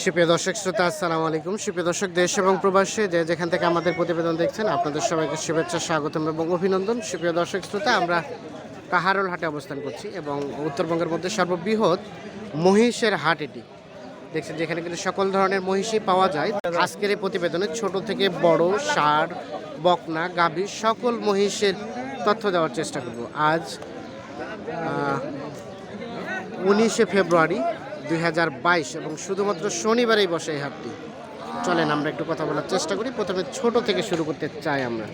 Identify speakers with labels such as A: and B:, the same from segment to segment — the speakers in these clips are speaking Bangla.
A: সুপ্রিয় দর্শক শ্রোতা, আসসালামু আলাইকুম। সুপ্রিয় দর্শক, দেশ এবং প্রবাসে যে যেখান থেকে আমাদের প্রতিবেদন দেখছেন, আপনাদের সবাইকে শুভেচ্ছা, স্বাগতম এবং অভিনন্দন। সুপ্রিয় দর্শক শ্রোতা, আমরা কাহারোল হাটে অবস্থান করছি এবং উত্তরবঙ্গের মধ্যে সর্ববৃহৎ মহিষের হাট এটি। দেখছেন যেখানে কিন্তু সকল ধরনের মহিষই পাওয়া যায়। আজকের এই প্রতিবেদনে ছোট থেকে বড় ষাঁড়, বকনা, গাভী সকল মহিষের তথ্য দেওয়ার চেষ্টা করব। আজ উনিশে ফেব্রুয়ারি দুই হাজার বাইশ এবং শুধুমাত্র শনিবারেই বসে এই হাটটি। চলেন আমরা একটু কথা বলার চেষ্টা করি। প্রথমে ছোট থেকে শুরু করতে চাই আমরা।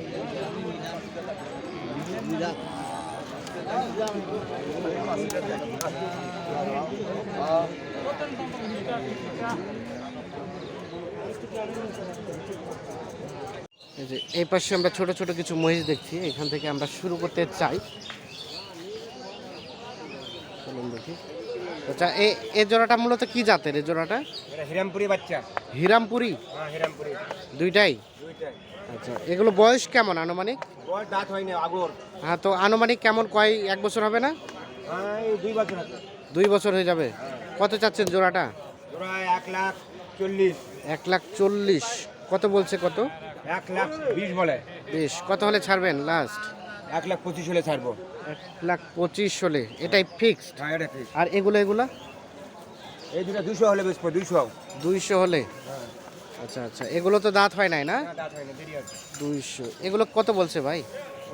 A: এই পাশে আমরা ছোট ছোট কিছু মহিষ দেখছি। এখান থেকে আমরা শুরু করতে চাই। চলুন দেখি। আচ্ছা এই এই জোড়াটা মূলত কি জাতের এই জোড়াটা?
B: হিরামপুরি বাচ্চা।
A: হিরামপুরি?
B: হ্যাঁ হিরামপুরি।
A: দুইটাই? আচ্ছা এগুলো বয়স কেমন আনুমানিক?
B: দাঁত হয়নি আগর।
A: হ্যাঁ তো আনুমানিক কেমন কয় এক বছর হবে না?
B: হ্যাঁ দুই বছর
A: দুই বছর হয়ে যাবে। কত চাচ্ছেন জোড়াটা?
B: এক লাখ চল্লিশ।
A: এক লাখ চল্লিশ। কত বলছে কত?
B: এক লাখ বিশ বলে।
A: বেশ। কত হলে ছাড়বেন লাস্ট
B: এক লাখ পঁচিশ হলে ছাড়বো।
A: এক লাখ পঁচিশ হলে এটাই ফিক্সড
B: হ্যাঁ এটা ঠিক
A: আর এগুলো এগুলো?
B: এই দুটা দুশো হলে বেচবো দুশো।
A: দুইশো হলে?
B: হ্যাঁ।
A: আচ্ছা আচ্ছা এগুলো তো দাঁত হয় নাই না?
B: না, দাঁত হয়নি দেরি আছে।
A: দুইশো। এগুলো কত বলছে ভাই?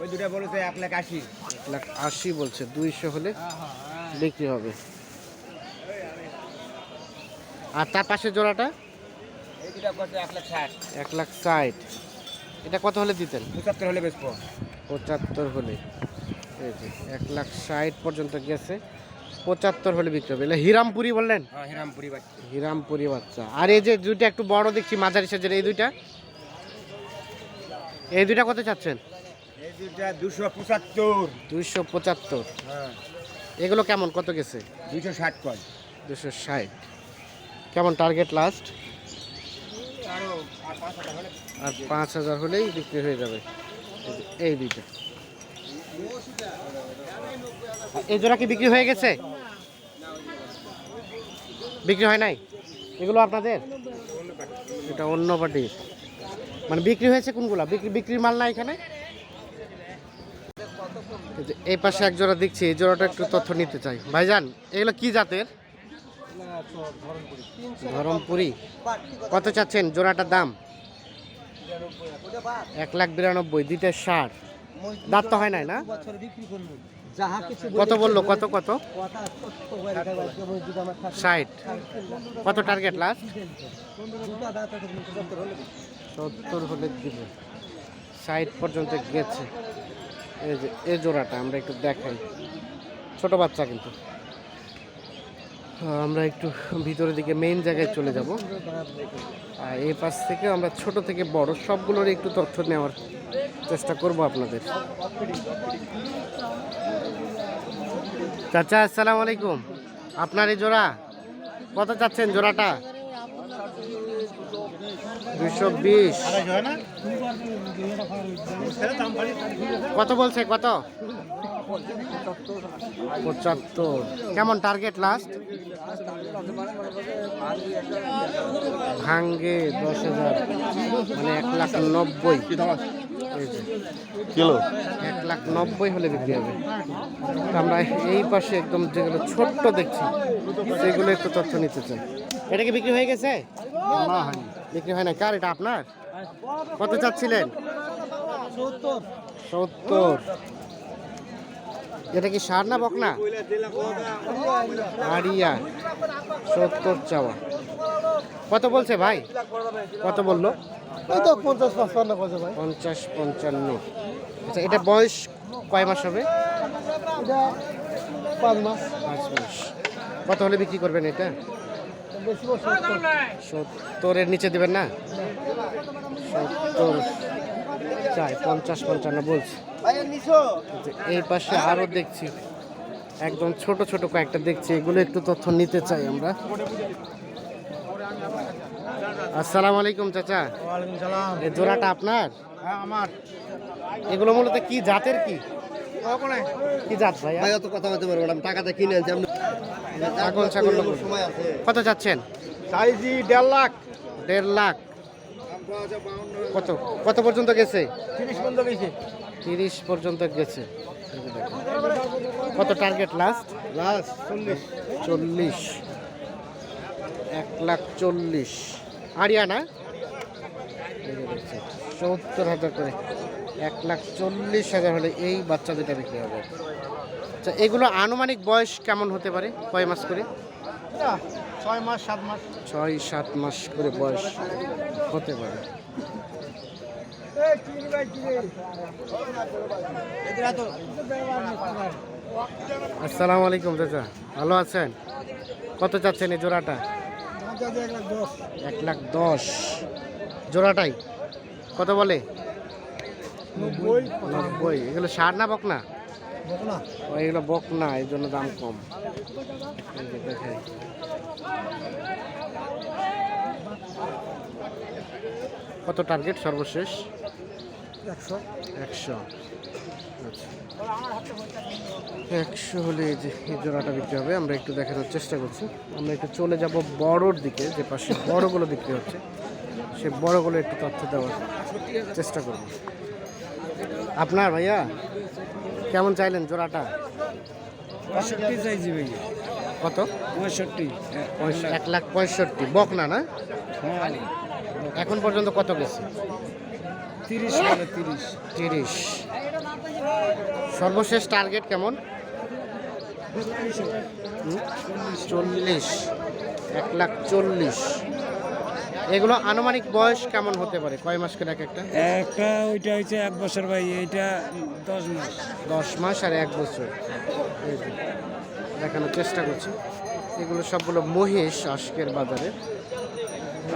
B: ওই দুটা বলো তো এক লাখ আশি।
A: এক লাখ আশি বলছে দুইশো হলে বিক্রি হবে। আর তার পাশে জোড়াটা?
B: এই দুটা এক লাখ ষাট।
A: এক লাখ ষাট। এটা কত হলে দিতেন?
B: পঁচাত্তর হলে বেচবো।
A: পঁচাত্তর হলে। এই যে এক লাখ ষাট পর্যন্ত গেছে। পঁচাত্তর হলে বিক্রি হবে। এগুলো হিরামপুরি বললেন?
B: হ্যাঁ হিরামপুরি বাচ্চা।
A: হিরামপুরি বাচ্চা। আর এই যে দুইটা একটু বড় দেখছি মাঝারি সাইজের এই দুইটা? এই দুইটা কত চাচ্ছেন?
B: এই দুশো পঁচাত্তর।
A: দুইশো পঁচাত্তর।
B: হ্যাঁ।
A: এগুলো কেমন? কত গেছে?
B: দুশো ষাট কয়?
A: দুশো ষাট। কেমন টার্গেট লাস্ট?
B: আর পাঁচ হাজার
A: হলেই বিক্রি হয়ে যাবে। এই দুইটা। এই জোড়া কি বিক্রি হয়ে গেছে? বিক্রি হয় নাই? এগুলো আপনাদের? এটা অন্য পার্টি। মানে বিক্রি হয়েছে কোনগুলা? বিক্রি বিক্রির মাল না এখানে? এই এই পাশে এক জোড়া দেখছি এই জোড়াটা একটু তথ্য নিতে চাই। ভাইজান এগুলো কি জাতের? ধরমপুরি কত চাচ্ছেন জোড়াটার দাম? এক লাখ বিরানব্বই দুইটা ষাট। দাঁত তো হয় নাই না? কত বলল? কত কত? ষাট। কত টার্গেট লাস্ট সত্তর হলে দিবে। ষাট পর্যন্ত গেছে। এই যে এই জোড়াটা আমরা একটু দেখাই। ছোট বাচ্চা কিন্তু। আমরা একটু ভিতরের দিকে মেইন জায়গায় চলে যাব। আর এই পাশ থেকে আমরা ছোট থেকে বড় সবগুলোর একটু তথ্য নেওয়ার চেষ্টা করব আপনাদের। চাচা, আসসালামু আলাইকুম। আপনার এই জোড়া কত চাচ্ছেন জোড়াটা? দুশো বিশ। কত বলছে, কত? পঁচাত্তর। কেমন টার্গেট লাস্ট ভাঙ্গে দশ হাজার মানে এক লাখ নব্বই।
C: কিলো?
A: এক লাখ নব্বই হলে বিক্রি হবে। তো আমরা এই পাশে একদম যেগুলো ছোট্ট দেখছি সেগুলো একটু তথ্য নিতে চাই। এটা কি বিক্রি হয়ে গেছে?
C: না হয়নি।
A: বিক্রি হয় না কার এটা আপনার? কত চাচ্ছিলেন? সত্তর। সত্তর। এটা কি সার না বকনা? আরিয়া সত্তর চাওয়া। কত বলছে ভাই? কত বলল?
C: এই তো পঞ্চাশ ভাই।
A: পঞ্চাশ পঞ্চান্ন। আচ্ছা এটা বয়স কয় মাস হবে?
C: পাঁচ মাস।
A: পাঁচ মাস। কত হলে বিক্রি করবেন এটা? সত্তরের নিচে দেবেন না? সত্তর চাই পঞ্চাশ পঞ্চান্ন বলছি। এই পাশে আরও দেখছি। একদম ছোট ছোট কয়েকটা দেখছি। এগুলো একটু তথ্য নিতে চাই আমরা। আসসালামু আলাইকুম চাচা। এই জোড়াটা আপনার?
C: হ্যাঁ আমার।
A: এগুলো মূলত কি জাতের কি? কি জাত ভাইয়া?
C: ভাই অত কথা বলতে পারব না টাকাটা কিনে আনছি আপনি
A: ছাগল ছাগল কত যাচ্ছেন?
C: সাইজি দেড় লাখ।
A: দেড় লাখ। কত? কত পর্যন্ত গেছে?
C: তিরিশ পর্যন্ত গেছে।
A: তিরিশ পর্যন্ত গেছে। কত টার্গেট লাস্ট
C: লাস্ট চল্লিশ।
A: চল্লিশ। এক লাখ চল্লিশ। আরিয়ানা সত্তর হাজার করে। এক লাখ চল্লিশ হাজার হলে এই বাচ্চা দুটা বিক্রি হবে। আচ্ছা এগুলো আনুমানিক বয়স কেমন হতে পারে? কয় মাস করে?
C: ছয় মাস সাত মাস।
A: ছয় সাত মাস করে বয়স হতে পারে। আসসালামু আলাইকুম চাচা ভালো আছেন? কত চাচ্ছেন এই জোড়াটা? এক লাখ দশ। জোড়াটাই? কত বলে?
C: নব্বই।
A: এগুলো সার না বক না এগুলো বক না এই জন্য দাম কম। কত টার্গেট সর্বশেষ?
C: একশো।
A: একশো। আচ্ছা। একশো হলে এই যে জোড়াটা বিক্রি হবে আমরা একটু দেখানোর চেষ্টা করছি। আমরা একটু চলে যাব বড়োর দিকে যে পাশে বড়গুলো বিক্রি হচ্ছে। সে বড়গুলো একটু তথ্য দেওয়ার চেষ্টা করব। আপনার ভাইয়া? কেমন চাইলেন জোড়াটা?
C: পঁয়ষট্টি চাইছি ভাই।
A: কত?
C: পঁয়ষট্টি।
A: পঁয়ষ- এক লাখ পঁয়ষট্টি। বক না না?
C: হ্যাঁ
A: এখন পর্যন্ত কত গেছে?
C: তিরিশ তিরিশ।
A: তিরিশ। সর্বশেষ টার্গেট কেমন? চল্লিশ। এক লাখ চল্লিশ। এগুলো আনুমানিক বয়স কেমন হতে পারে? কয় মাস করে এক একটা?
C: একটা ওইটা হচ্ছে এক বছর ভাই এইটা দশ মাস।
A: দশ মাস আর এক বছর। দেখানোর চেষ্টা করছি। এগুলো সবগুলো মহিষ আজকের বাজারে।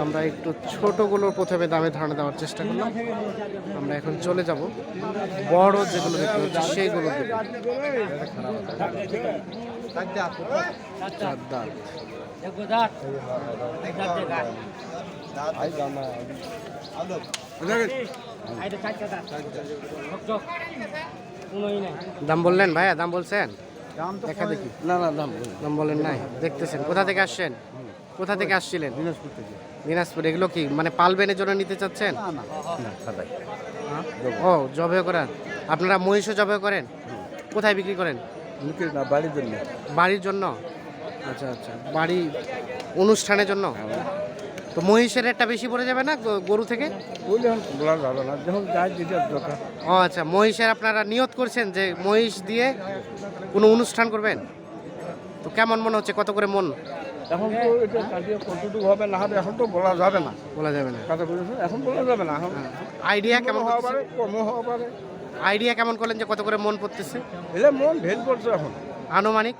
A: আমরা একটু ছোটগুলোর প্রথমে দামে ধারণা দেওয়ার চেষ্টা করলাম। আমরা এখন চলে যাব। বড় যেগুলো বিক্রি হচ্ছে সেইগুলো চার দাঁত। দাম বললেন ভাইয়া দাম বলছেন?
C: দাম
A: দেখা দেখি।
C: না না দাম
A: দাম বলেন নাই? দেখতেছেন। কোথা থেকে আসছেন? কোথা থেকে আসছিলেন?
C: দিনাজপুর থেকে।
A: দিনাজপুর। এগুলো কি মানে পালবেনের জন্য নিতে চাচ্ছেন?
C: না না। না
A: হ্যাঁ? ও জবে করার আপনারা মহিষও জবে করেন? কোথায় বিক্রি করেন?
C: না বাড়ির জন্য।
A: বাড়ির জন্য? আচ্ছা আচ্ছা। বাড়ি অনুষ্ঠানের জন্য? তো মহিষের রেটটা বেশি পড়ে যাবে না গরু থেকে?
C: এখন বলা যাবে না যখন যাই যেটা দরকার।
A: ও আচ্ছা মহিষের আপনারা নিয়ত করছেন যে মহিষ দিয়ে কোনো অনুষ্ঠান করবেন? তো কেমন মনে হচ্ছে কত করে মন?
C: এখন তো এটা কাটিয়ে কতটুকু হবে না হবে এখন তো বলা যাবে না।
A: বলা যাবে না।
C: কথা বলেছেন এখন বলা যাবে না এখন
A: আইডিয়া কেমন
C: হওয়া পারে কম হওয়া পারে।
A: আইডিয়া কেমন করলেন যে কত করে মন পড়তেছে?
C: এলে মন ভেদ পড়ছে এখন।
A: আনুমানিক?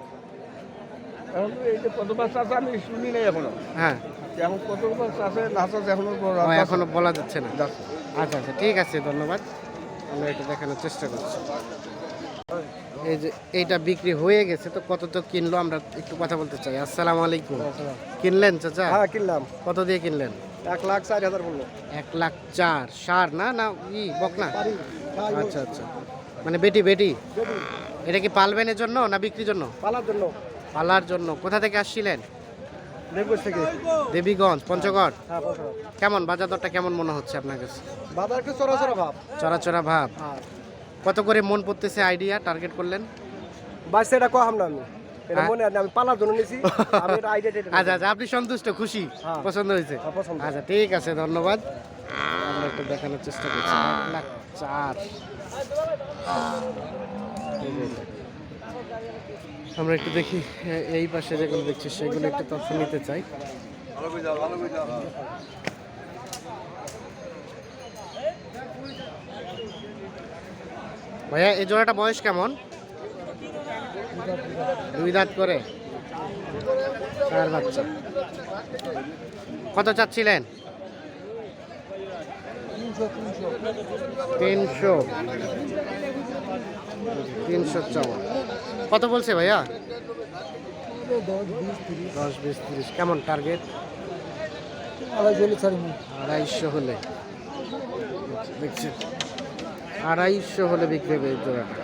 C: এখন তো এই যে কত মাস আমি শুনি নাই এখনও।
A: হ্যাঁ।
C: এখন কত মাস না আছে এখনও বলা যাচ্ছে
A: এখনও বলা যাচ্ছে না।
C: না।
A: আচ্ছা আচ্ছা ঠিক আছে ধন্যবাদ। আমরা এটা দেখানোর চেষ্টা করছি। এই যে এইটা বিক্রি হয়ে গেছে তো কত তো কিনলো আমরা একটু কথা বলতে চাই। আসসালামু আলাইকুম। কিনলেন চাচা?
C: হ্যাঁ কিনলাম।
A: কত দিয়ে কিনলেন?
C: এক লাখ চার হাজার বলল।
A: এক লাখ চার। সার না না ই বক না? আচ্ছা আচ্ছা। মানে বেটি বেটি? এটা কি পালবেনের জন্য না বিক্রির জন্য?
C: পালার জন্য।
A: পালার জন্য। কোথা থেকে আসছিলেন?
C: দেবগঞ্জ থেকে।
A: দেবীগঞ্জ পঞ্চগড়?
C: হ্যাঁ
A: কেমন? বাজার দরটা কেমন মনে হচ্ছে আপনার কাছে?
C: বাজার একটু চড়া চড়া ভাব।
A: চড়াচড়া ভাব।
C: হ্যাঁ।
A: কত করে মন পড়তেছে আইডিয়া টার্গেট করলেন?
C: বাস এটা কহাম না আমি। এটা
A: হ্যাঁ?
C: মনে আমি পালার জন্য নিছি। আমি এটা আইডিয়া
A: আচ্ছা আচ্ছা আপনি সন্তুষ্ট খুশি। পছন্দ হয়েছে?
C: হ্যাঁ,
A: আচ্ছা ঠিক আছে ধন্যবাদ। আমরা একটু দেখানোর চেষ্টা করছি। চার। আমরা একটু দেখি এই পাশে যেগুলো দেখছি, সেগুলো একটু তথ্য নিতে চাই। ভাইয়া, এই জোড়াটা বয়স কেমন? দুই দাঁত করে। চার বাচ্চা। কত চাচ্ছিলেন? তিনশো। তিনশো চাওয়া। কত বলছে ভাইয়া? দশ, বিশ, তিরিশ। কেমন টার্গেট আড়াইশো হলে। দেখছি আড়াইশো হলে বিক্রি হবে জোড়াটা।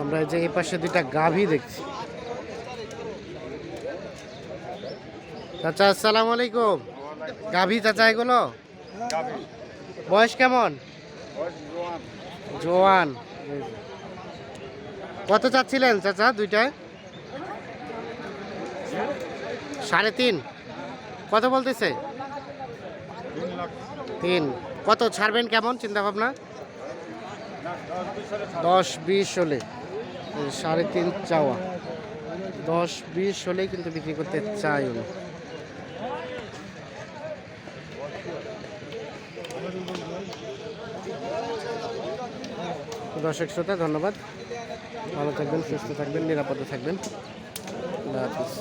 A: আমরা যে এই পাশে দুইটা গাভী দেখছি। চাচা, আসসালামু আলাইকুম। গাভী, চাচা, এগুলো? বয়স কেমন? জোয়ান। কত চাচ্ছিলেন চাচা দুইটায় সাড়ে তিন। কত বলতেছে? তিন। কত, ছাড়বেন কেমন চিন্তা ভাবনা দশ বিশ হলে সাড়ে তিন চাওয়া। দশ বিশ হলেই কিন্তু বিক্রি করতে চাই উনি। দর্শক শ্রোতা, ধন্যবাদ। ভালো থাকবেন, সুস্থ থাকবেন, নিরাপদে থাকবেন। আল্লাহ হাফিজ।